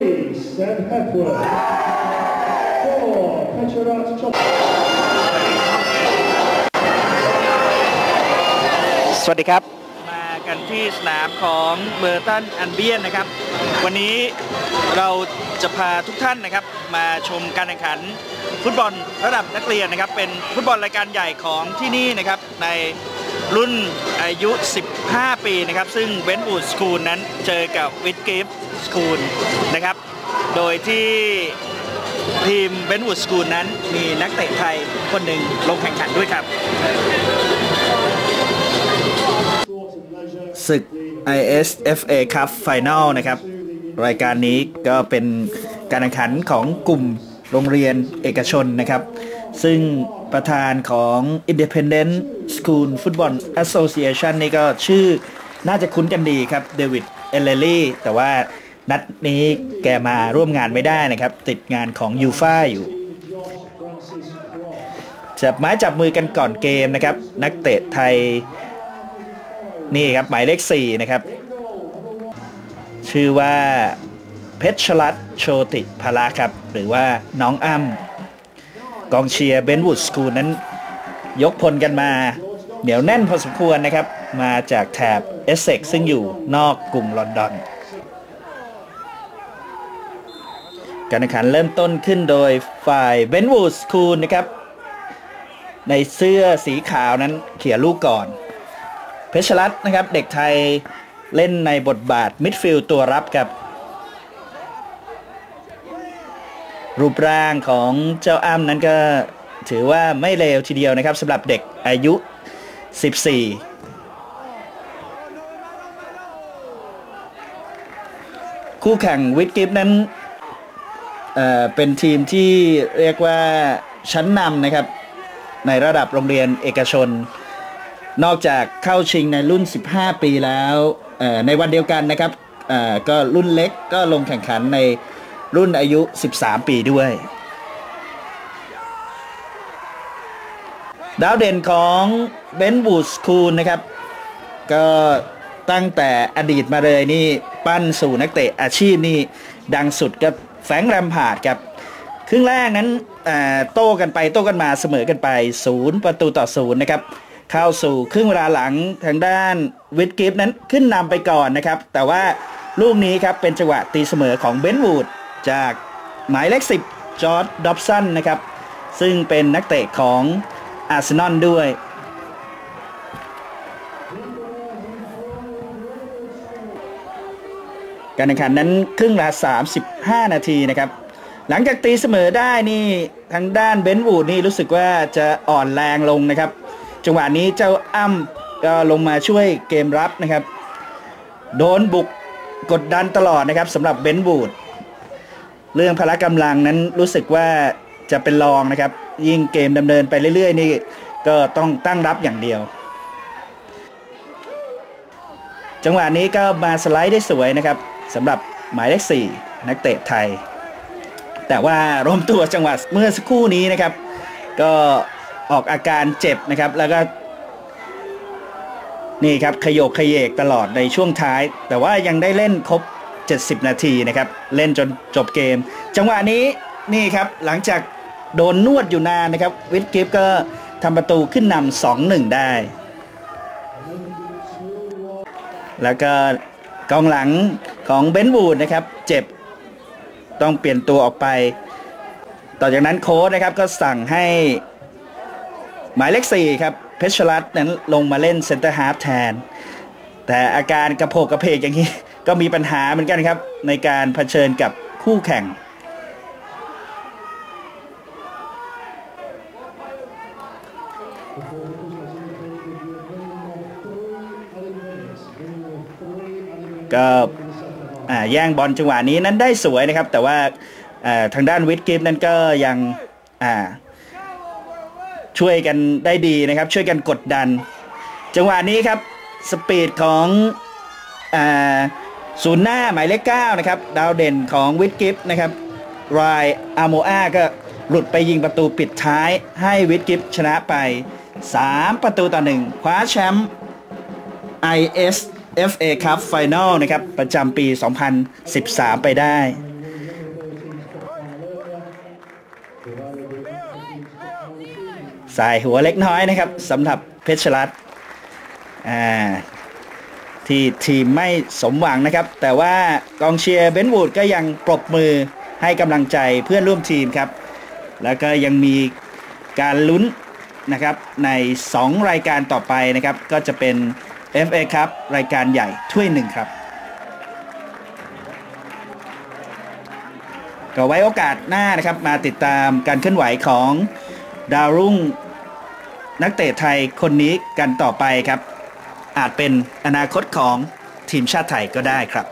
Seb Hepworth. For Petrorat Chop. สวัสดีครับ มากันที่สนามของเบอร์ตันอันเบียนนะครับ วันนี้เราจะพาทุกท่านนะครับ มาชมการแข่งขัน ฟุตบอลระดับนักเรียนนะครับ เป็นฟุตบอลรายการใหญ่ของที่นี่นะครับใน รุ่นอายุ 15 ปีนะครับ ซึ่งเบนบูดสคูลนั้นเจอกับวิทกิฟสคูลนะครับ โดยที่ทีมเบนวูดสคูลนั้นมีนักเตะไทยคนหนึ่งลงแข่งขันด้วยครับศึก ISFA Cup Final นะครับ รายการนี้ก็เป็นการแข่งขันของกลุ่มโรงเรียนเอกชนนะครับ ซึ่งประธานของ Independent School Football Association นี่ก็ชื่อน่าจะคุ้นกันดีครับเดวิดเอเลลี่แต่ว่านัดนี้แกมาร่วมงานไม่ได้นะครับ ติดงานของยูฟาอยู่ จับไม้จับมือกันก่อนเกมนะครับ นักเตะไทย นี่ครับ หมายเลข 4 นะครับ ชื่อว่าเพชรรัตน์โชติพละครับ หรือว่าน้องอ้ำกองเชียร์เบนวูดสคูลนั้น ยกพลกันมา เหนียวแน่นพอสมควรนะครับ มาจากแถบเอสเซ็กซึ่งอยู่นอกกรุงลอนดอน การแข่งขันเริ่มต้นขึ้นโดยฝ่ายเบนวูดสคูลนะครับ ในเสื้อสีขาวนั้นเขี่ยลูกก่อน เพชรรัตน์นะครับ เด็กไทยเล่นในบทบาทมิดฟิลด์ตัวรับครับ รูปร่างของเจ้าอ้ำนั้นก็ถือว่าไม่เลวทีเดียวนะครับสำหรับเด็กอายุ 14 คู่แข่งวิทกิฟนั้นเเป็นทีมที่เรียกว่าชั้นนำนะครับ ในระดับโรงเรียนเอกชน นอกจากเข้าชิงในรุ่น 15 ปีแล้วในวันเดียวกันนะครับก็รุ่นเล็กก็ลงแข่งขันในรุ่นอายุ 13 ปีด้วย ดาวเด่นของเบนบูสคูลนะครับ ก็ตั้งแต่อดีตมาเลยนี่ ปั้นสู่นักเตะอาชีพนี่ดังสุดกับแฟงแรมพาดครับครึ่งแรกนั้นโต้กันไปโต้กันมาเสมอกันไปศูนย์ประตูต่อศูนย์นะครับเข้าสู่ครึ่งเวลาหลังทางด้านวิทกิฟนั้นขึ้นนำไปก่อนนะครับ แต่ว่าลูกนี้ครับเป็นจังหวะตีเสมอของเบนวูดจากหมายเลข10จอร์ดดอบสันนะครับ ซึ่งเป็นนักเตะของ อาร์เซนอลด้วยการแข่งขันนั้นครึ่งละ35 นาทีนะครับ หลังจากตีเสมอได้นี่ทางด้านเบนวูดนี่รู้สึกว่าจะอ่อนแรงลงนะครับ จังหวะนี้เจ้าอ้ำก็ลงมาช่วยเกมรับนะครับ โดนบุกกดดันตลอดนะครับสำหรับเบนวูดเรื่องพละกำลังนั้นรู้สึกว่า จะเป็นรองนะครับ ยิ่งเกมดำเนินไปเรื่อย ๆ นี่ก็ต้องตั้งรับอย่างเดียว จังหวะนี้ก็มาสไลด์ได้สวยนะครับสำหรับหมายเลข4นักเตะไทย แต่ว่ารวมตัวจังหวะเมื่อสักครู่นี้นะครับ ก็ออกอาการเจ็บนะครับ แล้วก็นี่ครับขยโยกขยเยกตลอดในช่วงท้าย แต่ว่ายังได้เล่นครบ 70 นาทีนะครับ เล่นจนจบเกม จังหวะนี้นี่ครับหลังจาก โดนนวดอยู่นานนะครับวิทกิฟก็ทำประตูขึ้นนำสองหนึ่งได้ แล้วก็กองหลังของเบนวูดนะครับ เจ็บต้องเปลี่ยนตัวออกไป ต่อจากนั้นโค้ชนะครับก็สั่งให้ หมายเลข4ครับเพชรรัตน์นั้นลงมาเล่นเซนเตอร์ฮาร์ฟแทน แต่อาการกระโผกกระเพกอย่างนี้ ก็มีปัญหาเหมือนกันครับ ในการเผชิญกับคู่แข่ง ก็แย่งบอลจังหวะนี้นั้นได้สวยนะครับ แต่ว่าทางด้านวิทกิฟนั้นก็ยังช่วยกันได้ดีนะครับ ช่วยกันกดดัน จังหวะนี้ครับสปีดของศูนย์หน้าหมายเลข9นะครับดาวเด่นของวิทกิฟนะครับรายอาโมอาก็หลุดไปยิงประตูปิดท้ายให้วิทกิฟชนะไป 3 ประตูต่อ 1 คว้าแชมป์ ISFA Cup Final นะครับ ประจำปี 2013 ไปได้ใส่หัวเล็กน้อยนะครับสำหรับเพชรรัตที่ทีมไม่สมหวังนะครับ แต่ว่ากองเชียร์เบนวูดก็ยังปรบมือให้กำลังใจเพื่อนร่วมทีมครับ แล้วก็ยังมีการลุ้น นะครับใน 2 รายการต่อไปนะครับก็จะเป็น FA ครับรายการใหญ่ถ้วยหนึ่งครับก็ไว้โอกาสหน้านะครับมาติดตามการเคลื่อนไหวของดาวรุ่งนักเตะไทยคนนี้กันต่อไปครับ อาจเป็นอนาคตของทีมชาติไทยก็ได้ครับ